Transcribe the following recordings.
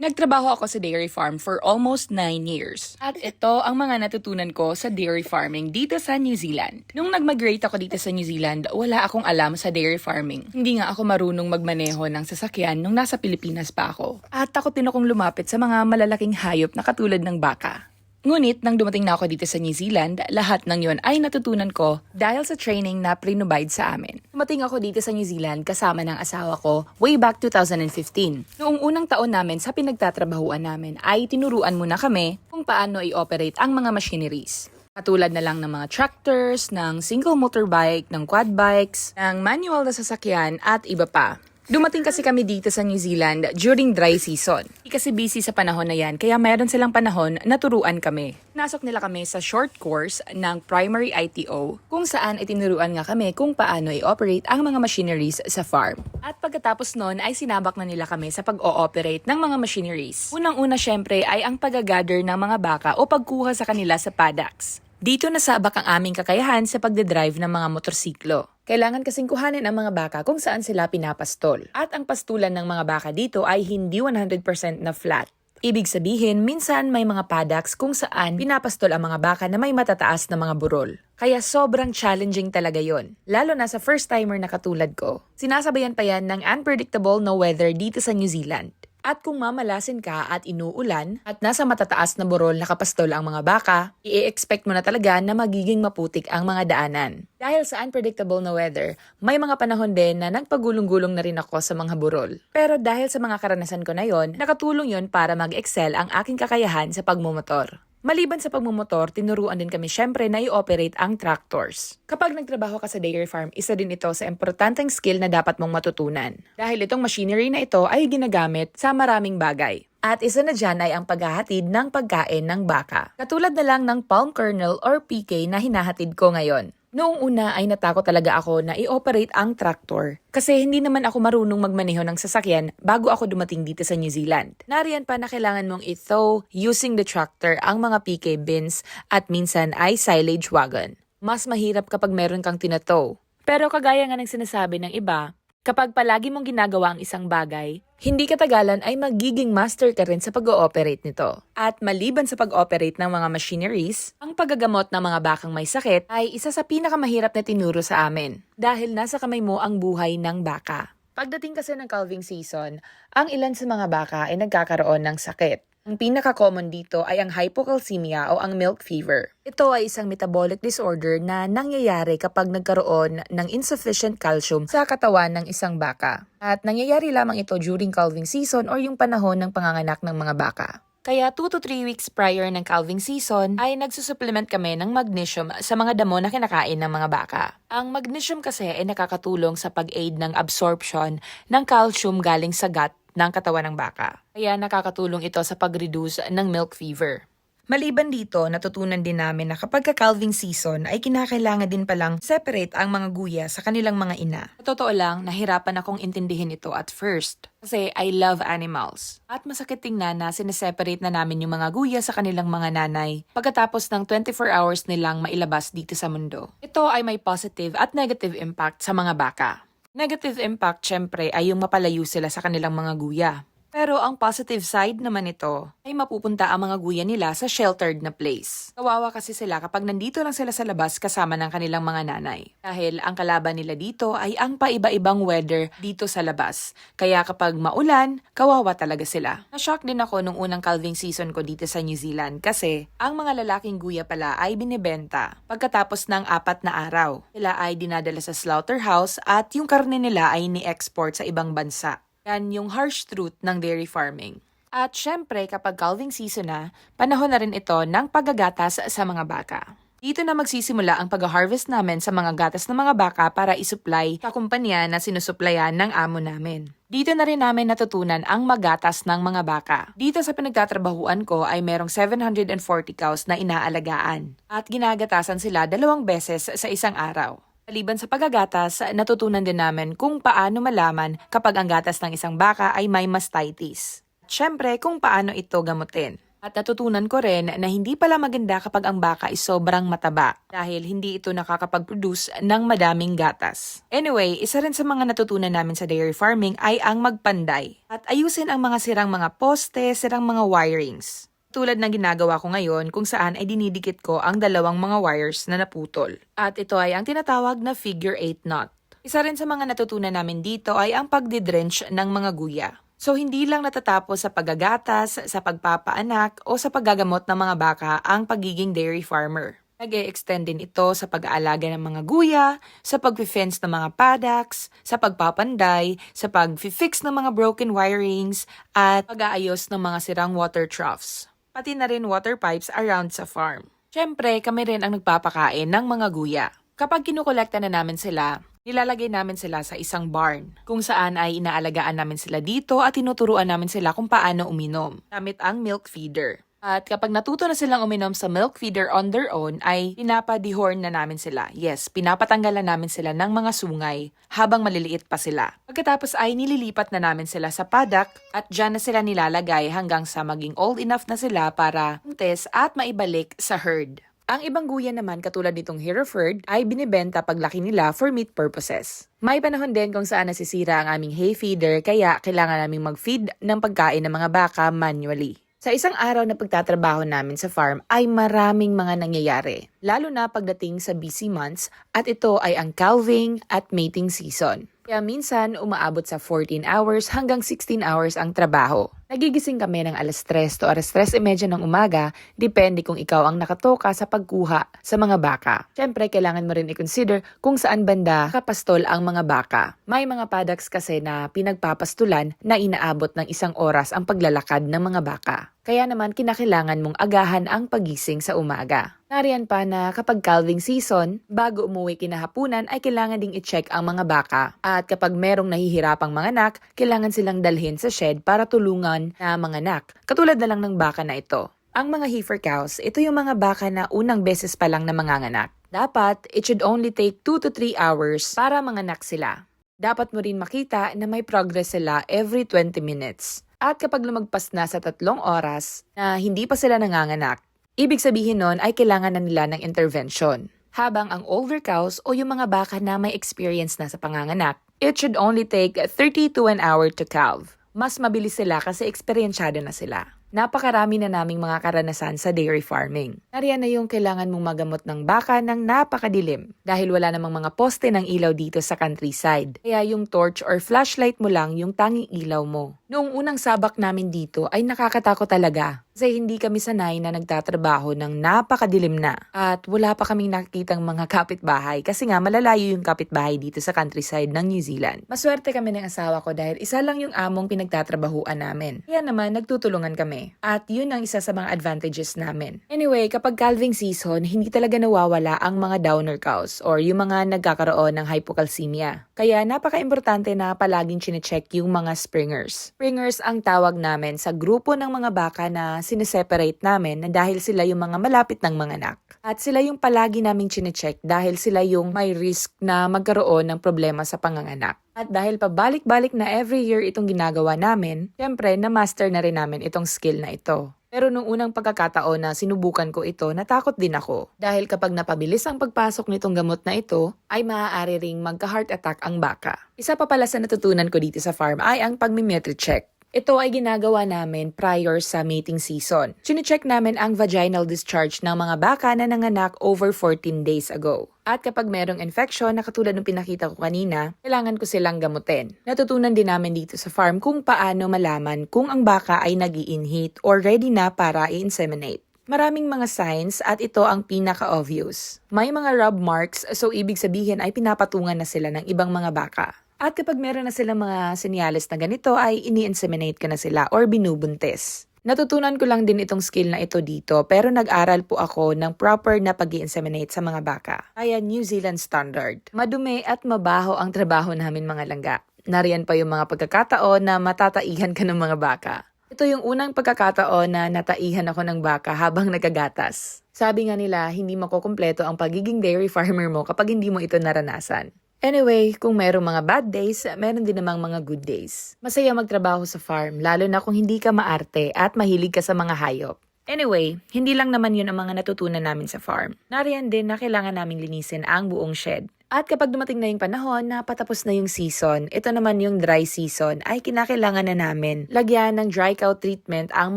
Nagtrabaho ako sa dairy farm for almost 9 years. At ito ang mga natutunan ko sa dairy farming dito sa New Zealand. Nung nag-migrate ako dito sa New Zealand, wala akong alam sa dairy farming. Hindi nga ako marunong magmaneho ng sasakyan nung nasa Pilipinas pa ako. At takot din akong lumapit sa mga malalaking hayop na katulad ng baka. Ngunit nang dumating na ako dito sa New Zealand, lahat ng yon ay natutunan ko dahil sa training na prinubide sa amin. Dumating ako dito sa New Zealand kasama ng asawa ko way back 2015. Noong unang taon namin sa pinagtatrabahuan namin ay tinuruan muna kami kung paano i-operate ang mga machineries. Katulad na lang ng mga tractors, ng single motorbike, ng quad bikes, ng manual na sasakyan at iba pa. Dumating kasi kami dito sa New Zealand during dry season. Kasi busy sa panahon na yan, kaya meron silang panahon na turuan kami. Nasok nila kami sa short course ng primary ITO, kung saan itinuruan nga kami kung paano i-operate ang mga machineries sa farm. At pagkatapos nun ay sinabak na nila kami sa pag-o-operate ng mga machineries. Unang-una syempre ay ang pag-gather ng mga baka o pagkuha sa kanila sa paddocks. Dito nasabak ang aming kakayahan sa pagdadrive ng mga motorsiklo. Kailangan kasing kuhanin ang mga baka kung saan sila pinapastol. At ang pastulan ng mga baka dito ay hindi 100% na flat. Ibig sabihin, minsan may mga paddocks kung saan pinapastol ang mga baka na may matataas na mga burol. Kaya sobrang challenging talaga yon. Lalo na sa first timer na katulad ko. Sinasabayan pa yan ng unpredictable na weather dito sa New Zealand. At kung mamalasin ka at inuulan at nasa matataas na burol nakapastol ang mga baka, i-expect mo na talaga na magiging maputik ang mga daanan. Dahil sa unpredictable na weather, may mga panahon din na nagpagulong-gulong na rin ako sa mga burol. Pero dahil sa mga karanasan ko na yon, nakatulong yon para mag-excel ang aking kakayahan sa pagmumotor. Maliban sa pagmumotor, tinuruan din kami syempre na i-operate ang tractors. Kapag nagtrabaho ka sa dairy farm, isa din ito sa importanteng skill na dapat mong matutunan. Dahil itong machinery na ito ay ginagamit sa maraming bagay. At isa na dyan ay ang paghahatid ng pagkain ng baka. Katulad na lang ng palm kernel or PK na hinahatid ko ngayon. Noong una ay natakot talaga ako na i-operate ang tractor kasi hindi naman ako marunong magmaneho ng sasakyan bago ako dumating dito sa New Zealand. Nariyan pa na kailangan mong i-tow using the tractor ang mga PK bins at minsan ay silage wagon. Mas mahirap kapag meron kang tinatow. Pero kagaya nga ng sinasabi ng iba, kapag palagi mong ginagawa ang isang bagay, hindi katagalan ay magiging master ka rin sa pag-ooperate nito. At maliban sa pag-operate ng mga machineries, ang paggagamot ng mga bakang may sakit ay isa sa pinakamahirap na tinuro sa amin. Dahil nasa kamay mo ang buhay ng baka. Pagdating kasi ng calving season, ang ilan sa mga baka ay nagkakaroon ng sakit. Ang pinaka-common dito ay ang hypocalcemia o ang milk fever. Ito ay isang metabolic disorder na nangyayari kapag nagkaroon ng insufficient calcium sa katawan ng isang baka. At nangyayari lamang ito during calving season or yung panahon ng panganganak ng mga baka. Kaya 2 to 3 weeks prior ng calving season ay nagsusupplement kami ng magnesium sa mga damo na kinakain ng mga baka. Ang magnesium kasi ay nakakatulong sa pag-aid ng absorption ng calcium galing sa gut ng katawan ng baka. Kaya nakakatulong ito sa pag-reduce ng milk fever. Maliban dito, natutunan din namin na kapag ka-calving season ay kinakailangan din palang separate ang mga guya sa kanilang mga ina. Totoo lang, nahirapan akong intindihin ito at first. Kasi I love animals. At masakit tingnan na sineseparate na namin yung mga guya sa kanilang mga nanay pagkatapos ng 24 hours nilang mailabas dito sa mundo. Ito ay may positive at negative impact sa mga baka. Negative impact, syempre, ay yung mapalayo sila sa kanilang mga guya. Pero ang positive side naman ito ay mapupunta ang mga guya nila sa sheltered na place. Kawawa kasi sila kapag nandito lang sila sa labas kasama ng kanilang mga nanay. Dahil ang kalaban nila dito ay ang paiba-ibang weather dito sa labas. Kaya kapag maulan, kawawa talaga sila. Na-shock din ako nung unang calving season ko dito sa New Zealand kasi ang mga lalaking guya pala ay binibenta pagkatapos ng apat na araw. Sila ay dinadala sa slaughterhouse at yung karne nila ay ni-export sa ibang bansa. Yan yung harsh truth ng dairy farming. At syempre, kapag calving season na, panahon na rin ito ng paggagatas sa mga baka. Dito na magsisimula ang pag-harvest namin sa mga gatas ng mga baka para isupply sa kumpanya na sinusuplayan ng amo namin. Dito na rin namin natutunan ang magatas ng mga baka. Dito sa pinagtatrabahuan ko ay merong 740 cows na inaalagaan. At ginagatasan sila dalawang beses sa isang araw. Maliban sa pagagatas, natutunan din namin kung paano malaman kapag ang gatas ng isang baka ay may mastitis. At syempre, kung paano ito gamutin. At natutunan ko rin na hindi pala maganda kapag ang baka ay sobrang mataba dahil hindi ito nakakapag-produce ng madaming gatas. Anyway, isa rin sa mga natutunan namin sa dairy farming ay ang magpanday at ayusin ang mga sirang mga poste, sirang mga wirings. Tulad ng ginagawa ko ngayon kung saan ay dinidikit ko ang dalawang mga wires na naputol. At ito ay ang tinatawag na figure 8 knot. Isa rin sa mga natutunan namin dito ay ang pagdidrench ng mga guya. So hindi lang natatapos sa paggagatas, sa pagpapaanak o sa paggagamot ng mga baka ang pagiging dairy farmer. nag extend din ito sa pag-aalaga ng mga guya, sa pag-fence ng mga paddocks, sa pagpapanday, sa pag-fix ng mga broken wirings, at pag-aayos ng mga sirang water troughs. Pati na rin water pipes around sa farm. Siyempre, kami rin ang nagpapakain ng mga guya. Kapag kinukolekta na namin sila, nilalagay namin sila sa isang barn kung saan ay inaalagaan namin sila dito at tinuturuan namin sila kung paano uminom gamit ang milk feeder. At kapag natuto na silang uminom sa milk feeder on their own, ay pinapa-dehorn na namin sila. Yes, pinapatanggalan namin sila ng mga sungay habang maliliit pa sila. Pagkatapos ay nililipat na namin sila sa paddock at dyan na sila nilalagay hanggang sa maging old enough na sila para puntes at maibalik sa herd. Ang ibang guya naman katulad nitong Hereford ay binibenta paglaki nila for meat purposes. May panahon din kung saan nasisira ang aming hay feeder kaya kailangan naming mag-feed ng pagkain ng mga baka manually. Sa isang araw na pagtatrabaho namin sa farm ay maraming mga nangyayari, lalo na pagdating sa busy months at ito ay ang calving at mating season. Kaya minsan umaabot sa 14 hours hanggang 16 hours ang trabaho. Nagigising kami ng alas 3 to alas 3.30 ng umaga, depende kung ikaw ang nakatoka sa pagkuha sa mga baka. Siyempre, kailangan mo rin i-consider kung saan banda kapastol ang mga baka. May mga paddocks kasi na pinagpapastulan na inaabot ng isang oras ang paglalakad ng mga baka. Kaya naman kinakailangan mong agahan ang pagising sa umaga. Nariyan pa na kapag calving season, bago umuwi kinahapunan ay kailangan ding i-check ang mga baka. At kapag merong nahihirapang mga anak, kailangan silang dalhin sa shed para tulungan na mga anak. Katulad na lang ng baka na ito. Ang mga heifer cows, ito yung mga baka na unang beses pa lang na manganganak. Dapat, it should only take 2 to 3 hours para manganak sila. Dapat mo rin makita na may progress sila every 20 minutes. At kapag lumagpas na sa tatlong oras na hindi pa sila nanganganak, ibig sabihin nun ay kailangan na nila ng intervention. Habang ang older cows o yung mga baka na may experience na sa panganganak, it should only take 30 to an hour to calve. Mas mabilis sila kasi eksperyensyado na sila. Napakarami na naming mga karanasan sa dairy farming. Nariyan na yung kailangan mong magamot ng baka ng napakadilim dahil wala namang mga poste ng ilaw dito sa countryside. Kaya yung torch or flashlight mo lang yung tanging ilaw mo. Noong unang sabak namin dito ay nakakatakot talaga kasi hindi kami sanay na nagtatrabaho ng napakadilim na at wala pa kaming nakikitang mga kapitbahay kasi nga malalayo yung kapitbahay dito sa countryside ng New Zealand. Maswerte kami ng asawa ko dahil isa lang yung among pinagtatrabahuan namin. Kaya naman nagtutulungan kami at yun ang isa sa mga advantages namin. Anyway, kapag calving season, hindi talaga nawawala ang mga downer cows or yung mga nagkakaroon ng hypocalcemia. Kaya napaka-importante na palaging chinecheck yung mga springers. Springers ang tawag namin sa grupo ng mga baka na sineseparate namin na dahil sila yung mga malapit ng mga anak. At sila yung palagi naming chinecheck dahil sila yung may risk na magkaroon ng problema sa panganganak. At dahil pabalik-balik na every year itong ginagawa namin, syempre na-master na rin namin itong skill na ito. Pero nung unang pagkakataon na sinubukan ko ito, natakot din ako. Dahil kapag napabilis ang pagpasok nitong gamot na ito, ay maaari ring magka-heart attack ang baka. Isa pa pala sa natutunan ko dito sa farm ay ang pagmimetry check. Ito ay ginagawa namin prior sa mating season. Chine-check namin ang vaginal discharge ng mga baka na nanganak over 14 days ago. At kapag merong infection na katulad ng pinakita ko kanina, kailangan ko silang gamutin. Natutunan din namin dito sa farm kung paano malaman kung ang baka ay nag inhit or ready na para i-inseminate. Maraming mga signs at ito ang pinaka-obvious. May mga rub marks so ibig sabihin ay pinapatungan na sila ng ibang mga baka. At kapag meron na silang mga senyales na ganito ay ini-inseminate ka na sila or binubuntis. Natutunan ko lang din itong skill na ito dito pero nag-aral po ako ng proper na pag inseminate sa mga baka. Kaya New Zealand standard. Madumi at mabaho ang trabaho namin mga langga. Nariyan pa yung mga pagkakataon na matataihan ka ng mga baka. Ito yung unang pagkakataon na nataihan ako ng baka habang nagagatas. Sabi nga nila, hindi makukumpleto ang pagiging dairy farmer mo kapag hindi mo ito naranasan. Anyway, kung merong mga bad days, meron din namang mga good days. Masaya magtrabaho sa farm, lalo na kung hindi ka maarte at mahilig ka sa mga hayop. Anyway, hindi lang naman yun ang mga natutunan namin sa farm. Nariyan din na kailangan naming linisin ang buong shed. At kapag dumating na yung panahon na patapos na yung season, ito naman yung dry season, ay kinakailangan na namin lagyan ng dry cow treatment ang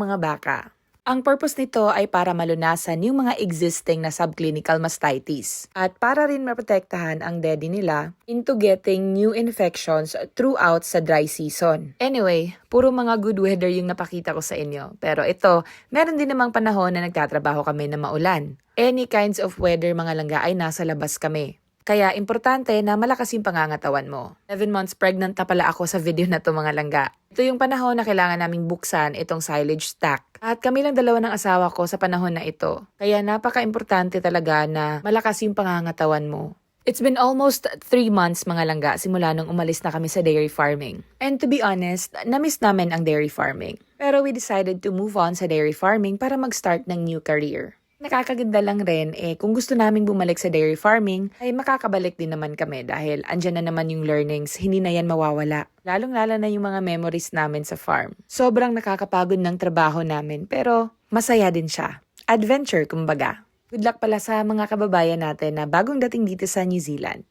mga baka. Ang purpose nito ay para malunasan yung mga existing na subclinical mastitis at para rin maprotektahan ang daddy nila into getting new infections throughout sa dry season. Anyway, puro mga good weather yung napakita ko sa inyo. Pero ito, meron din namang panahon na nagtatrabaho kami na maulan. Any kinds of weather mga langga ay nasa labas kami. Kaya importante na malakas yung pangangatawan mo. 11 months pregnant na pala ako sa video na to mga langga. Ito yung panahon na kailangan naming buksan itong silage stack. At kami lang dalawa ng asawa ko sa panahon na ito. Kaya napaka-importante talaga na malakas yung pangangatawan mo. It's been almost 3 months mga langga simula nung umalis na kami sa dairy farming. And to be honest, namiss namin ang dairy farming. Pero we decided to move on sa dairy farming para mag-start ng new career. Nakakaganda lang rin eh kung gusto naming bumalik sa dairy farming ay makakabalik din naman kami dahil andyan na naman yung learnings, hindi na yan mawawala. Lalong-lala na yung mga memories namin sa farm. Sobrang nakakapagod ng trabaho namin pero masaya din siya. Adventure kumbaga. Good luck pala sa mga kababayan natin na bagong dating dito sa New Zealand.